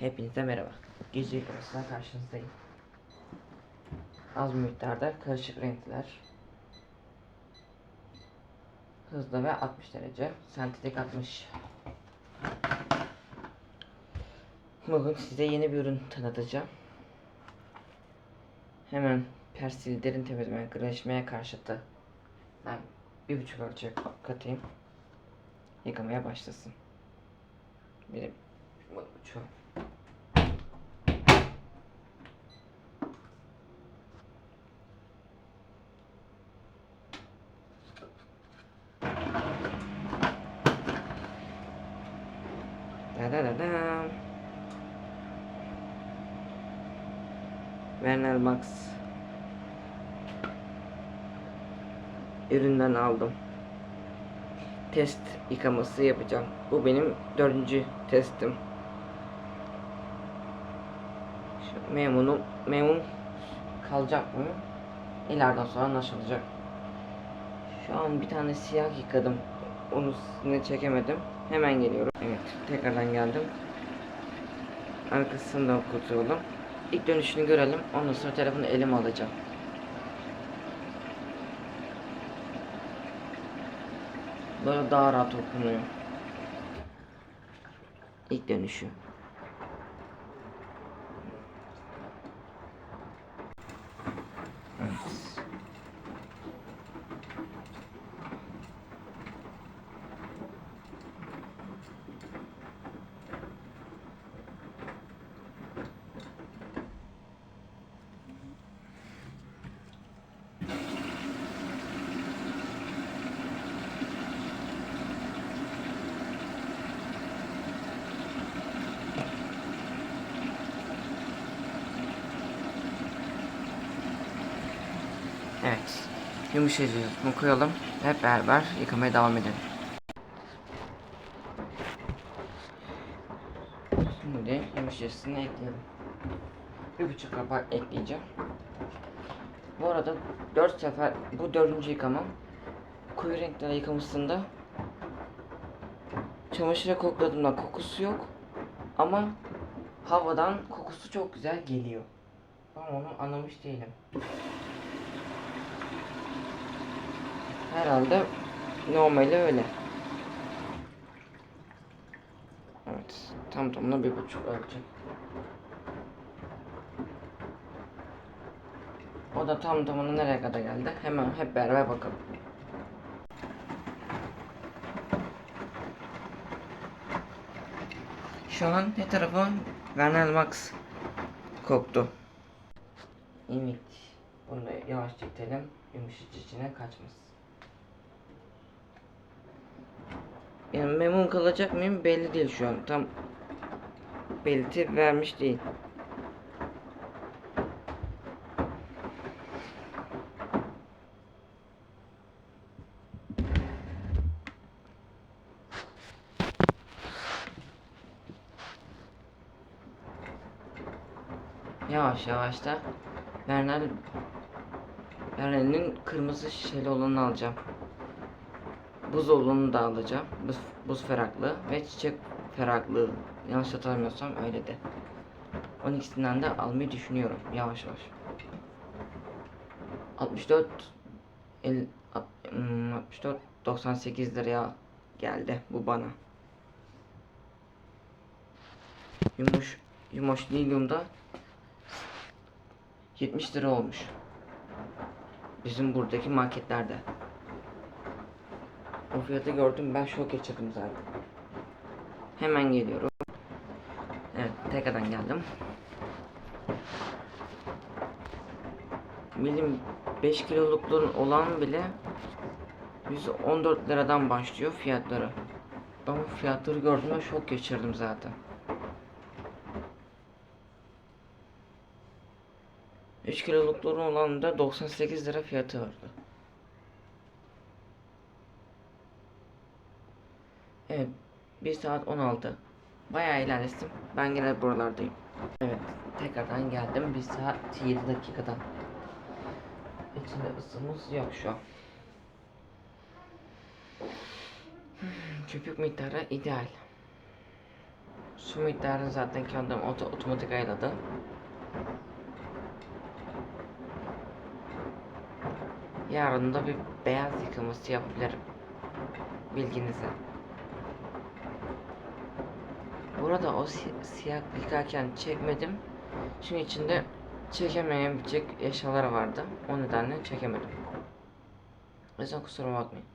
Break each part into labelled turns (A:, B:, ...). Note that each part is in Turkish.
A: Hepinize merhaba. Gece yıkamasına karşınızdayım. Az miktarda karışık renkler. Hızlı ve 60 derece. Sentetik 60. Bugün size yeni bir ürün tanıtacağım. Hemen persil derin temizleme, greleşmeye karşıtı. Ben bir buçuk ölçek katayım. Yıkamaya başlasın. Bir buçuk. Da da da da. Werner Max üründen aldım. Test yıkaması yapacağım. Bu benim dördüncü testim. Şu memnunum. Memnun kalacak mı? İleriden sonra anlaşılacak. Şu an bir tane siyah yıkadım. Onu sizinle çekemedim. Hemen geliyorum. Evet, tekrardan geldim. Arkasını da okutuyorum. İlk dönüşünü görelim. Ondan sonra telefonu elime alacağım. Böyle daha rahat okunuyor. İlk dönüşü. Evet. Evet. Yumuşacığını koyalım. Hep beraber yıkamaya devam edelim. Şimdi yumuşacığını ekleyelim. Bir buçuk kapak ekleyeceğim. Bu arada 4 sefer bu dördüncü yıkamam. Koyu renkleri yıkamasında çamaşıra kokladığımda kokusu yok. Ama havadan kokusu çok güzel geliyor. Ben onu anlamış değilim. Herhalde normali öyle. Evet, tam tamına bir buçuk ölçü. O da tam tamına nereye kadar geldi? Hemen hep beraber bakalım. Şu an ne tarafı Vernal Max koktu. Evet. Bunu da yavaşça itelim. Yumuşacık içine kaçmasın. Yani memnun kalacak mıyım belli değil şu an. Tam belirti vermiş değil. Yavaş yavaş da Bernal Bernal'in kırmızı şişeli olanını alacağım. Buz olanını da alacağım. Buz, buz feraklı ve çiçek feraklı. Yanlış hatırlamıyorsam öyle de. 12'sinden de almayı düşünüyorum yavaş yavaş. 64 el, alt- hmm, 64 98 liraya geldi bu bana. Yumuş Yumuş Lilyum'da 70 lira olmuş. Bizim buradaki marketlerde. O fiyatı gördüm ben şok geçirdim zaten. Hemen geliyorum. Evet tekrardan geldim. Benim 5 kilolukların olan bile 114 liradan başlıyor fiyatları. Ben bu fiyatları gördüğümde şok geçirdim zaten. 3 kilolukları olan da 98 lira fiyatı vardı. Evet. 1 saat 16. Bayağı ilerledim. Ben gene buralardayım. Evet. Tekrardan geldim. 1 saat 7 dakikadan. İçinde ısımız yok şu an. Köpük miktarı ideal. Su miktarını zaten kendim oto otomatik ayarladı. Yarın da bir beyaz yıkaması yapabilirim. Bilginize. Burada o si- siyah yıkarken çekmedim. Çünkü içinde çekemeyebilecek eşyalar vardı. O nedenle çekemedim. O yüzden kusura bakmayın.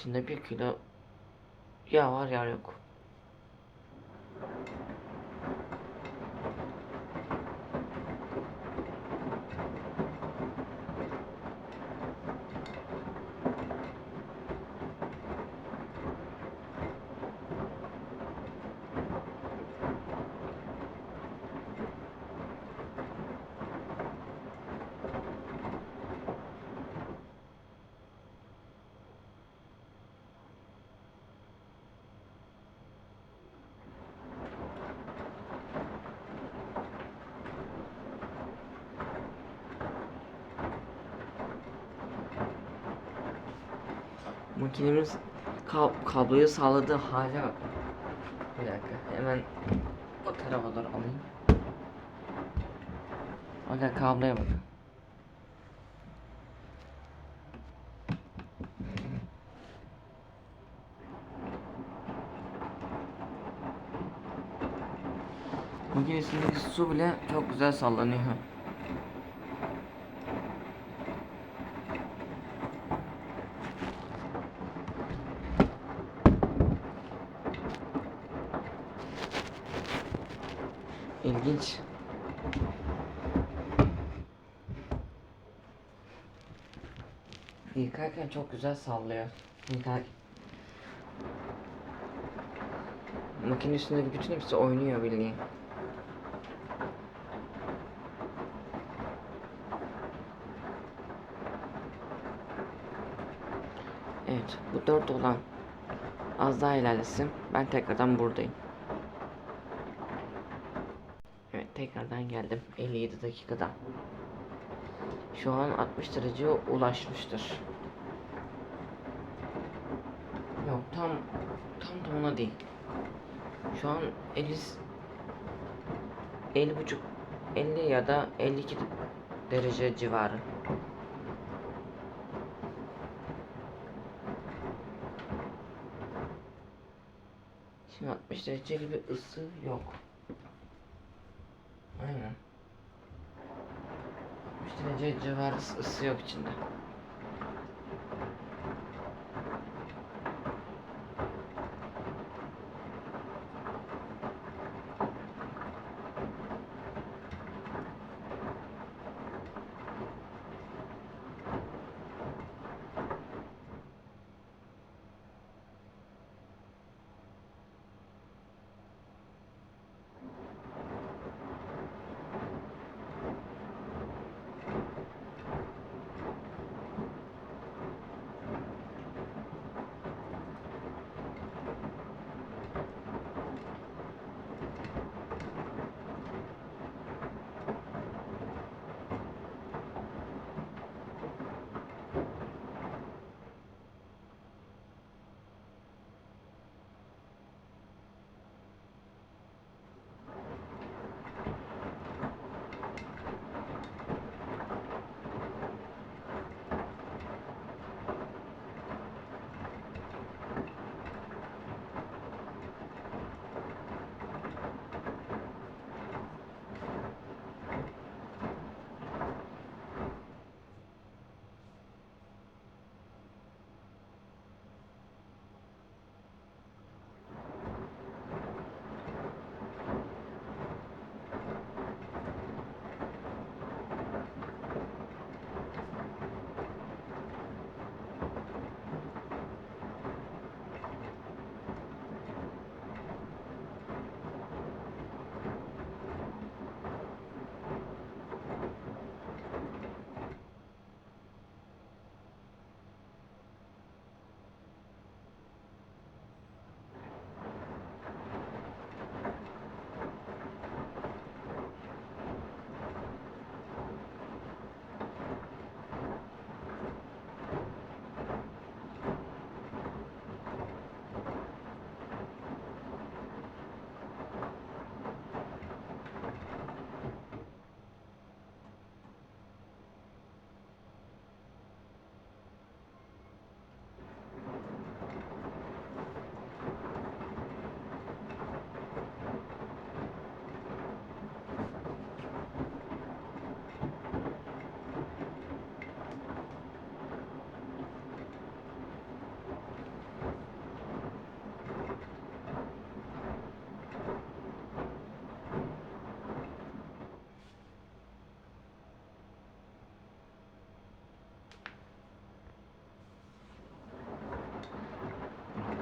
A: İçinde bir kilo yağ var yağ yok. Makinemiz kab kabloyu sağladığı hale bak. Bir dakika hemen o tarafa doğru alayım. Bakın kabloya bakın. Makinesindeki su bile çok güzel sallanıyor. İlginç. Yıkarken çok güzel sallıyor. Yıkar... Makine üstündeki bütün hepsi oynuyor bildiğin. Evet, bu dört olan az daha ilerlesin. Ben tekrardan buradayım. Evet tekrardan geldim 57 dakikada. Şu an 60 dereceye ulaşmıştır. Yok tam tam tamına değil. Şu an 50 50 buçuk 50 ya da 52 derece civarı. Şimdi 60 dereceli bir ısı yok. Aynen. 60 derece civarı ısı yok içinde.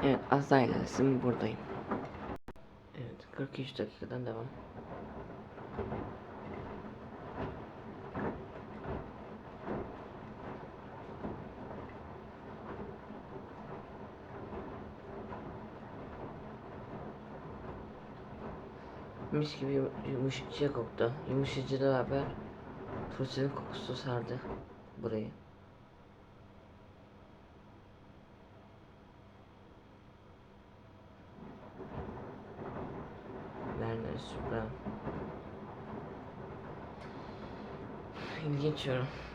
A: Evet az daha ilerlesin buradayım. Evet 43 dakikadan devam. Mis gibi yum- yumuşacık koktu. Yumuşacıkla beraber turşunun kokusu sardı burayı. Werner Supra. İlginç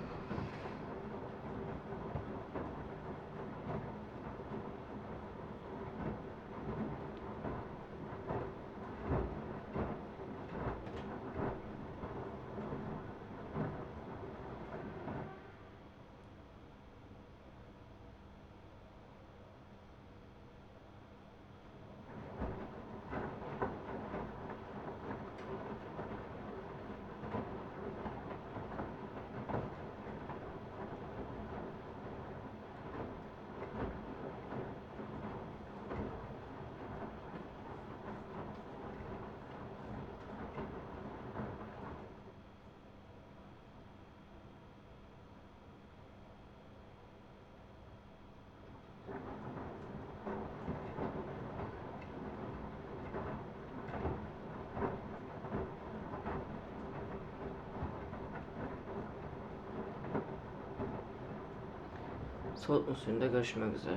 A: Soğutma suyunda görüşmek üzere.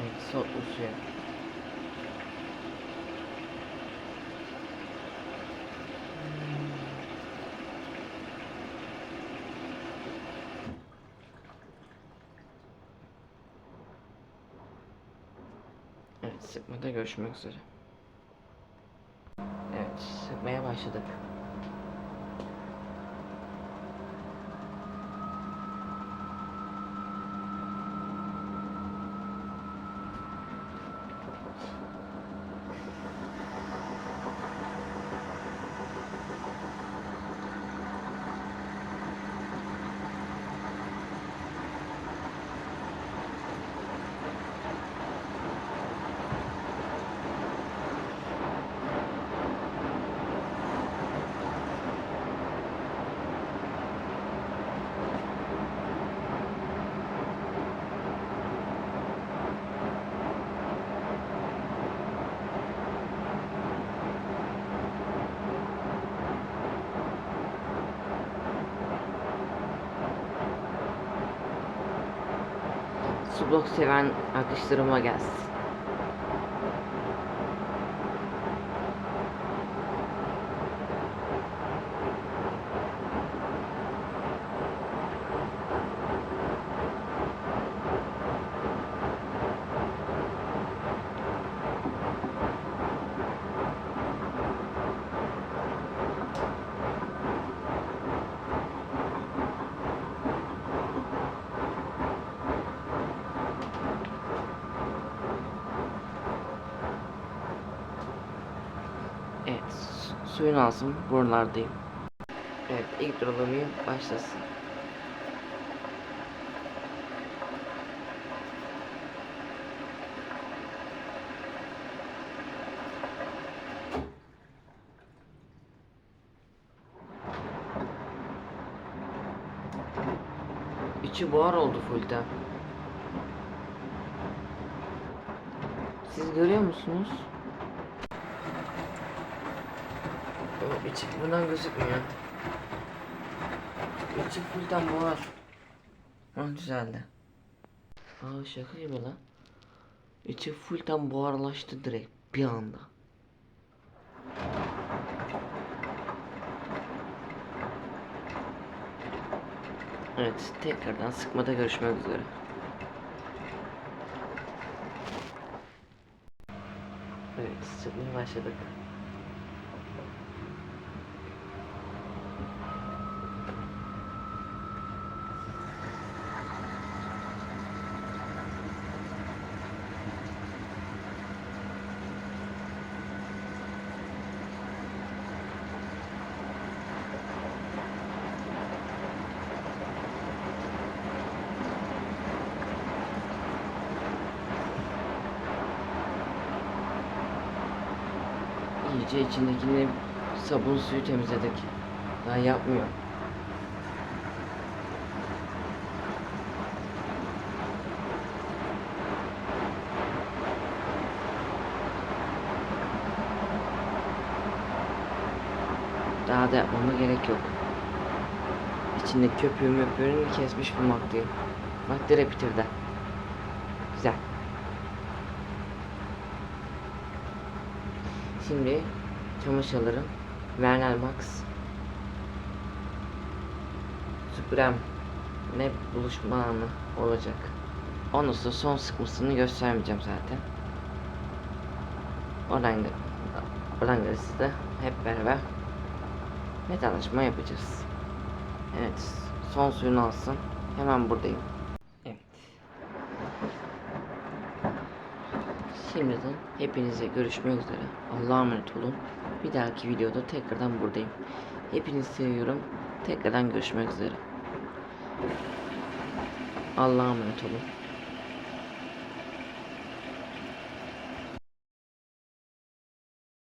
A: Evet soğutma suyu. Evet sıkmada görüşmek üzere. Evet sıkmaya başladık. Sublok seven arkadaşlarıma gelsin. Evet, su- suyun alsın. Buralardayım. Evet, ilk durulamayı başlasın. İçi buhar oldu fullten. Siz görüyor musunuz? O içi buradan gözükmüyor. İçi fullten buhar. Ha düzeldi. Aa şaka gibi lan. İçi fullten buharlaştı direkt bir anda. Evet tekrardan sıkmada görüşmek üzere. Evet sıkmaya başladık. Sadece içindekini sabun suyu temizledik. Daha yapmıyor. Daha da yapmama gerek yok. İçindeki köpüğü möpüğünü kesmiş bulmaktayım. Bak direkt bitirdi. Güzel. Şimdi çamaşırlarım Vernal Max Supreme ne buluşma anı olacak. Ondan sonra son sıkmasını göstermeyeceğim zaten. Oradan, oradan gerisi de hep beraber vedalaşma yapacağız. Evet, son suyunu alsın. Hemen buradayım. Evet. Şimdiden hepinize görüşmek üzere. Allah'a emanet olun. Bir dahaki videoda tekrardan buradayım. Hepinizi seviyorum. Tekrardan görüşmek üzere. Allah'a emanet olun.